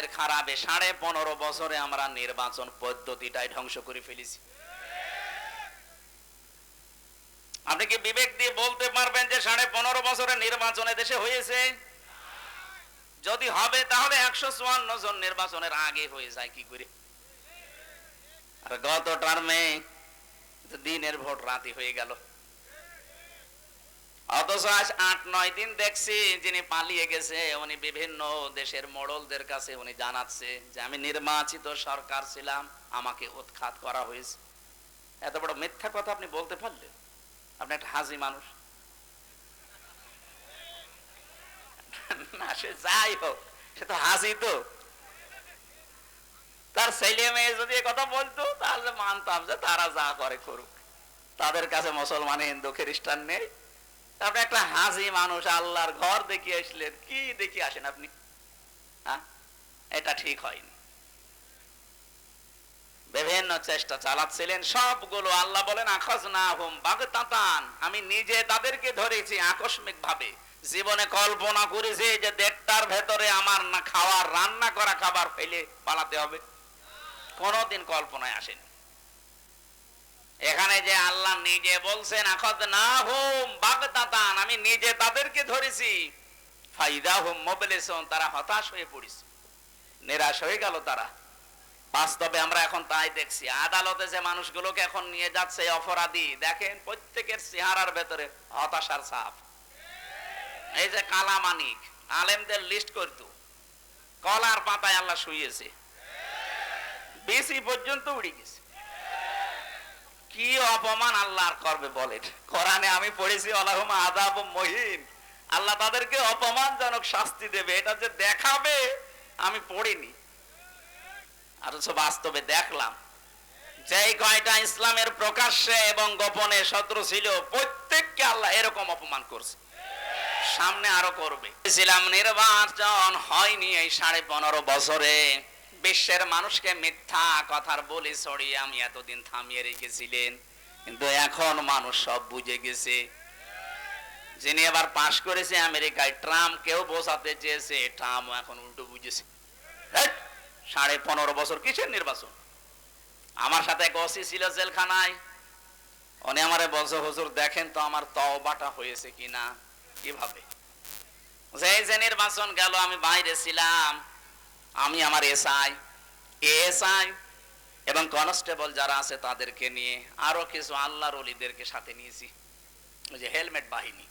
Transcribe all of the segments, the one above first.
আমাদের খারাপে সাড়ে পনেরো বছরে আমরা নির্বাচন পদ্ধতিটাই ধ্বংস করে ফেলেছি। আপনি কি বিবেক দিয়ে বলতে পারবেন যে সাড়ে পনেরো বছরে নির্বাচনে দেশে হয়েছে? যদি হবে, তাহলে একশো চুয়ান্ন জন নির্বাচনের আগে হয়ে যায় কি করে? আর গত টার্মে দিনের ভোট রাতে হয়ে গেল। অথচ আজ আট, নয় দিন দেখছি যিনি পালিয়ে গেছে, উনি বিভিন্ন দেশের মোড়লদের কাছে উনি জানাচ্ছে যে আমি নির্বাচিত সরকার ছিলাম, আমাকে উৎখাত করা হয়েছে। এত বড় মিথ্যা কথা আপনি বলতে পারলেন? আপনি একটা হাজি মানুষ। না, সে যাই হোক, সে তো হাসি তো। তার ছেলে মেয়ে যদি কথা বলতো, তাহলে মানতাম যে তারা যা করে করুক। তাদের কাছে মুসলমান হিন্দু খ্রিস্টান নেই। আপনি একটা হাসি মানুষ আল্লাহর ঘর দেখিয়ে আসলেন। কি দেখিয়ে আসেন আপনি? হ্যাঁ? এটা ঠিক হয়নি। বিভিন্ন চেষ্টা চালাচ্ছিলেন, সবগুলো আল্লাহ বলেন আকাশ না হোম বাগতাতান। আমি নিজে তাদেরকে ধরেছি আকস্মিক ভাবে জীবনে কল্পনা করেছি যে দেড়টার ভেতরে আমার না খাওয়ার, রান্না করা খাবার ফেলে পালাতে হবে। কোনদিন কল্পনায় আসেনি। এখানে যে আল্লাহ নিজে বলছেন আখত না হুম বাগতাতান আমি নিজে তাদেরকে ধরেছি। ফাইদা হুম মোবিলেশন তারা হতাশ হয়ে পড়েছে। নিরাশ হয়ে গেল তারা। বাস্তবে আমরা এখন তাই দেখছি। আদালতে যে মানুষগুলোকে এখন নিয়ে যাচ্ছে অপরাধী, দেখেন প্রত্যেকের চেহারার ভেতরে হতাশার ছাপ। এই যে কালা মানিক, আলেমদের লিস্ট করতো কলার পাতায় আল্লাহ শুয়েছে বেশি পর্যন্ত উড়ে গেছে। কি অপমান আল্লাহ করবে বলেন? কোরআনে আমি পড়েছি আল্লাহমা আদাব মহিন আল্লাহ তাদেরকে অপমানজনক শাস্তি দেবে, এটা যে দেখাবে, আমি পড়িনি। আর বাস্তবে দেখলাম যে কয়টা ইসলামের প্রকাশ্যে এবং গোপনে শত্রু ছিল, প্রত্যেককে আল্লাহ এরকম অপমান করছে। সামনে আরও করবে। ছিলাম নির্বাচন হয়নি এই সাড়ে পনেরো বছরে। বিশ্বের মানুষকে মিথ্যা কথার বলি ছড়িয়ে আমি এতদিন থামিয়ে রেখেছিলেন। কিন্তু এখন মানুষ সব বুঝে গেছে। যিনি এবার পাশ করেছে আমেরিকায়, ট্রাম্প কেউ বোঝাতে চেয়েছে ট্রাম্প এখন উল্টো বুঝেছে। সাড়ে পনেরো বছর কিসের নির্বাচন? আমার সাথে এক ওসি ছিল জেলখানায়। উনি আমারে বলছে, হুজুর, দেখেন তো আমার তওবাটা হয়েছে কিনা। কীভাবে? যে যে নির্বাচন গেল, আমি বাইরে ছিলাম। আমি আমার এসআই এসআই এবং কনস্টেবল যারা আছে তাদেরকে নিয়ে আরও কিছু আল্লাহর অলিদেরকে সাথে নিয়েছি। ওই যে হেলমেট বাহিনী।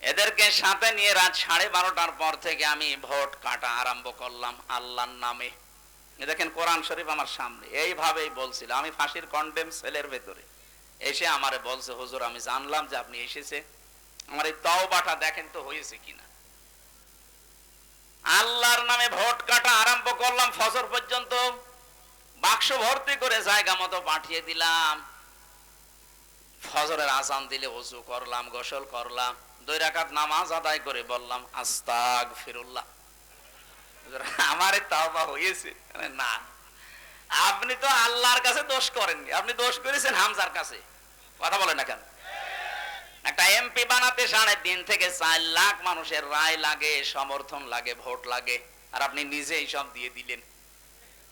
এদেরকে সাথে নিয়ে রাত সাড়ে বারোটার পর থেকে আমি ভোট কাটা আরম্ভ করলাম আল্লাহর নামে। দেখেন, কোরআন শরীফ আমার সামনে। এইভাবেই বলছিল। আমি ফাঁসির কন্ডেম সেলের ভেতরে। এসে আমারে বলছে, হুজুর, আমি জানলাম যে আপনি এসেছে আমার এই তওবাটা দেখেন তো হয়েছে কিনা? আল্লাহর নামে ভোট কাটা আরম্ভ করলাম ফসর পর্যন্ত বাক্স ভর্তি করে জায়গা মতো পাঠিয়ে দিলাম। ফজরের আসান দিলে ওযু করলাম, গোসল করলাম, দুই রাকাত নামাজ আদায় করে বললাম আস্তাগ ফিরুল্লাহ আমার তাওবা হয়েছে। না, আপনি তো আল্লাহর কাছে দোষ করেননি, আপনি দোষ করেছেন হামজার কাছে। কথা বলেন না কেন? এমপি বানাতে সাড়ে তিন থেকে চার লাখ মানুষের রায় লাগে, সমর্থন লাগে, ভোট লাগে। আর আপনি নিজেই সব দিয়ে দিলেন।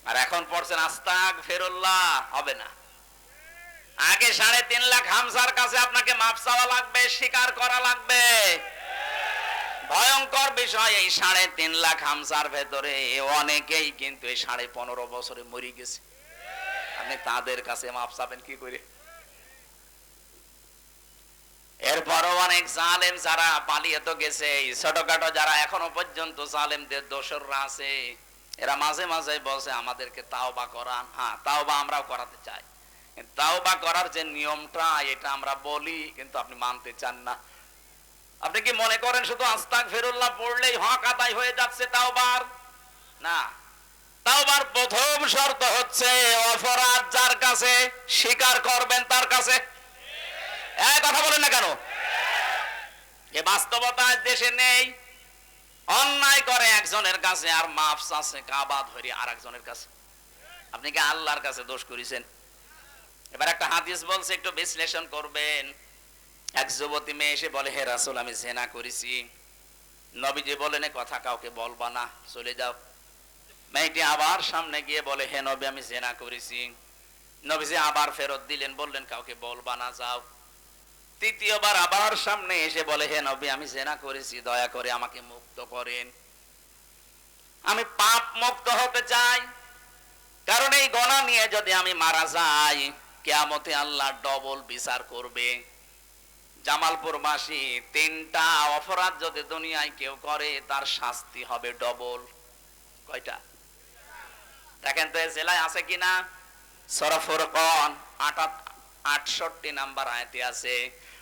আর এখন পড়ছেন আস্তাক ফেরুল্লাহ হবে না। আগে সাড়ে তিন লাখ হামসার কাছে আপনাকে মাপ চাওয়া লাগবে, স্বীকার করা লাগবে। ভয়ঙ্কর বিষয় এই সাড়ে তিন লাখ হামসার ভেতরে। অনেকেই কিন্তু এই সাড়ে পনেরো বছরে মরে গেছে। আপনি তাদের কাছে মাপ চাবেন কি করে? এরপরও অনেক জালেম যারা পালিয়ে তো গেছে ছোটখাটো যারা এখনও পর্যন্ত জালেমদের দোসররা আছে, এরা মাঝে মাঝে বলছে, আমাদেরকে তাওবা করান। হ্যাঁ তাওবা আমরাও করাতে চাই। তাওবা করার যে নিয়মটা, এটা আমরা বলি, কিন্তু আপনি মানতে চান না। আপনি কি মনে করেন শুধু আস্তাক ফেরুল্লাহ পড়লেই হক আদায় হয়ে যাচ্ছে তাওবার? না। তাও তাওবার প্রথম শর্ত হচ্ছে, অপরাধ যার কাছে, স্বীকার করবেন তার কাছে। কেন? এ বাস্তবতা আজ দেশে নেই। অন্যায় করে একজনের কাছে আর মাফ আছে কাবা ধরি আর একজনের কাছে। আপনি কি আল্লাহর কাছে দোষ করেছেন? এবার একটা হাদিস বলছে, একটু বিশ্লেষণ করবেন। এক যুবতী মেয়ে এসে বলে, হে রাসুল, আমি জেনা করেছি। নবীজি বলেন কথা কাউকে বলবা না, চলে যাও। মেয়েটি আবার সামনে গিয়ে বলে, হে নবী, আমি জেনা করেছি। নবীজি আবার ফেরত দিলেন, বললেন, কাউকে বলবা না, যাও। তৃতীয়বার আবার সামনে এসে বলে, হে নবী, আমি জেনা করেছি, দয়া করে আমাকে মুক্ত করেন। আমি পাপ মুক্ত হতে চাই, কারণ এই গণা নিয়ে যদি আমি মারা যাই, কেয়ামতে আল্লাহ ডবল বিচার করবে। জামালপুর বাসী তিনটা অপরাধ যদি দুনিয়ায় কেউ করে, তার শাস্তি হবে ডবল কয়টা? দেখেন তো জেলায় আছে কিনা? সরফর কন আটাত আটষট্টি নাম্বার আয়তে আছে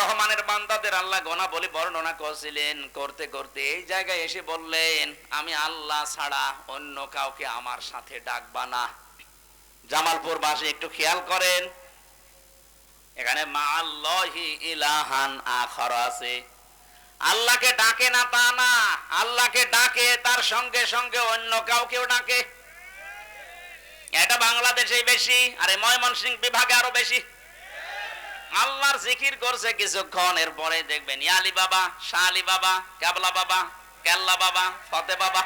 রহমানের বান্দাদের আল্লাহ গোনা বলে বর্ণনা করছিলেন, করতে করতে এই জায়গায় এসে বললেন, আমি আল্লাহ ছাড়া অন্য কাউকে আমার সাথে ডাকবা না। জামালপুর বাসী একটু খেয়াল করেন, এখানে মা আল্লাহি ইলাহান আখর আছে। আল্লাহকে ডাকে না তা না, আল্লাহকে ডাকে, তার সঙ্গে সঙ্গে অন্য কাউকেও ডাকে। এটা বাংলাদেশে বেশি, আরে ময়মনসিংহ বিভাগে আরও বেশি। আল্লাহর জিকির করছে কিছুক্ষণ এরপরে দেখবেন ইয়ালি বাবা শাহ বাবা ক্যাবলা বাবা, কেল্লা বাবা, ফতে বাবা।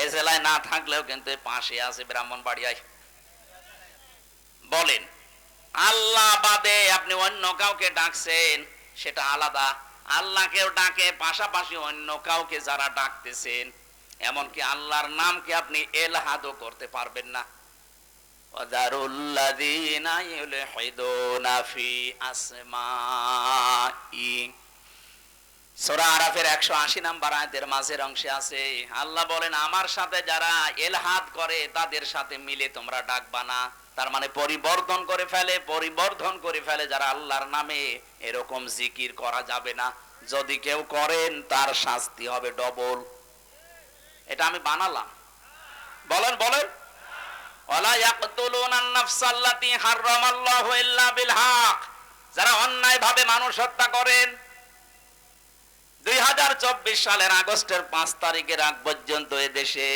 এ জেলায় না থাকলেও কিন্তু পাশে আছে ব্রাহ্মণ বাড়িয়ায় বলেন, আল্লাহ বাদে আপনি অন্য কাউকে ডাকছেন, সেটা আলাদা। আল্লাহকেও ডাকে, পাশাপাশি অন্য কাউকে যারা ডাকতেছেন, এমনকি আল্লাহর নামকে আপনি এলহাদও করতে পারবেন না। وذروا الذين يلحدون في أسمائه সূরা আরাফের 180 নাম্বার আয়াতের মাঝের অংশে আছে আল্লাহ বলেন আমার সাথে যারা এলহাদ করে তাদের সাথে মিলে তোমরা ডাকবা না তার মানে পরিবর্তন করে ফেলে পরিবর্ধন করে ফেলে যারা আল্লাহর নামে এরকম জিকির করা যাবে না যদি কেউ করেন তার শাস্তি হবে ডবল এটা আমি বানালাম বলেন বলেন যারা অন্যায়ভাবে মানুষ হত্যা করেন 2024 সালের আগস্টের 5 তারিখের আগ পর্যন্ত এ দেশে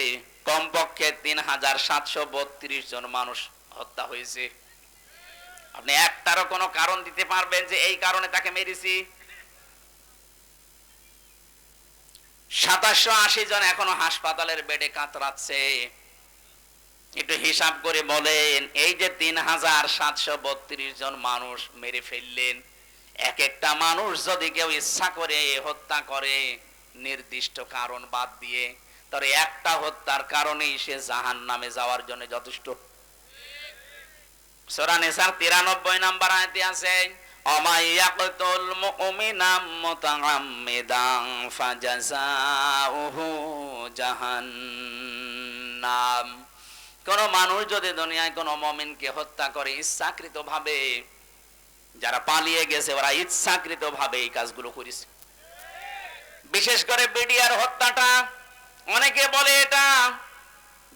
কমপক্ষে 3732 জন মানুষ হত্যা হয়েছে। আপনি একটারও কোনো কারণ দিতে পারবেন যে এই কারণে তাকে মেরেছি? সাতাশশো আশি জন এখনও হাসপাতালের বেডে কাতরাচ্ছে। একটু হিসাব করে বলেন, এই যে তিন হাজার সাতশো বত্রিশ জন মানুষ মেরে ফেললেন, এক একটা মানুষ যদি কেউ ইচ্ছা করে হত্যা করে, নির্দিষ্ট কারণ বাদ দিয়ে, তবে একটা হত্যার কারণেই সে জাহান নামে যাওয়ার জন্য যথেষ্ট। সোরা নেসার তিরানব্বই নাম্বার আয়তে আছে অমাইয়াকতুল মুমিনাম মুতাআম্মিদান ফাজাযাউহু জাহান্নাম। কোন মানুষ যদি দুনিয়ায় কোন মমিনকে হত্যা করে ইচ্ছাকৃত ভাবে যারা পালিয়ে গেছে, ওরা ইচ্ছাকৃত ভাবে এই কাজগুলো করেছে। বিশেষ করে বিডিআর হত্যাটা, অনেকে বলে এটা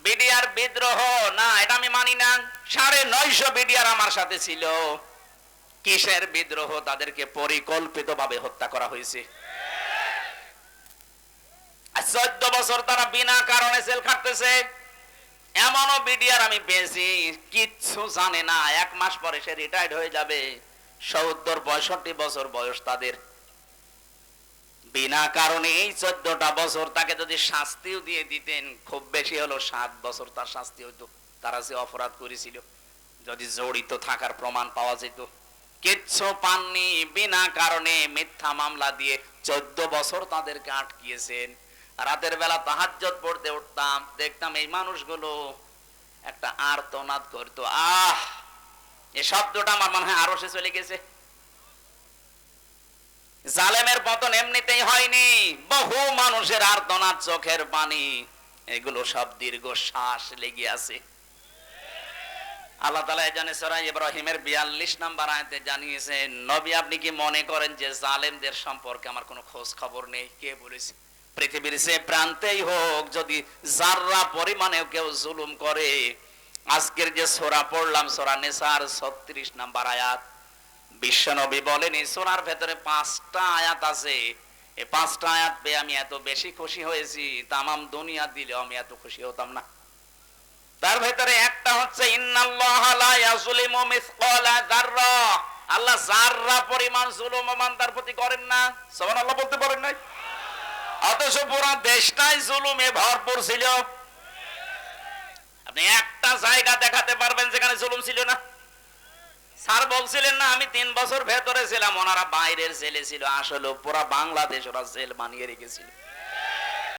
বিডিআর বিদ্রোহ, না, এটা আমি মানি না। সাড়ে নয়শো বিডিআর আমার সাথে ছিল। কিসের বিদ্রোহ? তাদেরকে পরিকল্পিত ভাবে হত্যা করা হয়েছে। চোদ্দ বছর তারা বিনা কারণে সেল খাটতেছে। এমনও বিডিআর আমি পেয়েছি, কিচ্ছু জানে না, এক মাস পরে সে রিটায়ার্ড হয়ে যাবে। সত্তর, পঁয়ষট্টি বছর বয়স তাদের। বিনা কারণে এই চোদ্দটা বছর তাকে যদি শাস্তিও দিয়ে দিতেন, খুব বেশি হলো সাত বছর তার শাস্তি হইতো। তারা যে অপরাধ করেছিল, যদি জড়িত থাকার প্রমাণ পাওয়া যেত। কিচ্ছু পাননি, বিনা কারণে মিথ্যা মামলা দিয়ে চোদ্দ বছর তাদেরকে আটকিয়েছেন। রাতের বেলা তাহাজ্জত পড়তে উঠতাম, দেখতাম এই মানুষগুলো একটা আর্তনাদ করতো। আহ! এই শব্দটা আমার মনে হয় আরও সে চলে গেছে। জালেমের পতন এমনিতেই হয়নি, বহু মানুষের আর্তনাদ চোখের পানি, এগুলো সব দীর্ঘ শ্বাস লেগে আছে। আল্লাহ তালা জানে সরাই ইব্রাহিমের বিয়াল্লিশ নাম্বার আয়তে জানিয়েছেন, নবী আপনি কি মনে করেন যে জালেমদের সম্পর্কে আমার কোনো খোঁজ খবর নেই? কে বলেছে? পৃথিবীর সে প্রান্তেই হোক, যদি যাররা পরিমাণে কেউ জুলুম করে, আজকের যে সোরা পড়লাম, সোরা নেসার ছত্রিশ নাম্বার আয়াত, বিশ্বনবী বলেন, এই সোনার ভেতরে পাঁচটা আয়াত আছে। এই পাঁচটা আয়াত পেয়ে আমি এত বেশি খুশি হয়েছি। তামাম দুনিয়া দিলেও আমি এত খুশি হতাম না। তার ভেতরে একটা হচ্ছে আল্লাহ যাররা পরিমাণ জুলুম মানদার প্রতি করেন না। সুবহানাল্লাহ বলতে পারেন নাই? অথচ পুরা দেশটাই জুলুমে ভরপুর ছিল। আপনি একটা জায়গা দেখাতে পারবেন যেখানে জুলুম ছিল না? স্যার বলছিলেন না, আমি তিন বছর ভেতরে ছিলাম, ওনারা বাইরের জেলে ছিল, আসলে পুরা বাংলাদেশ ওরা জেল বানিয়ে রেখেছিল।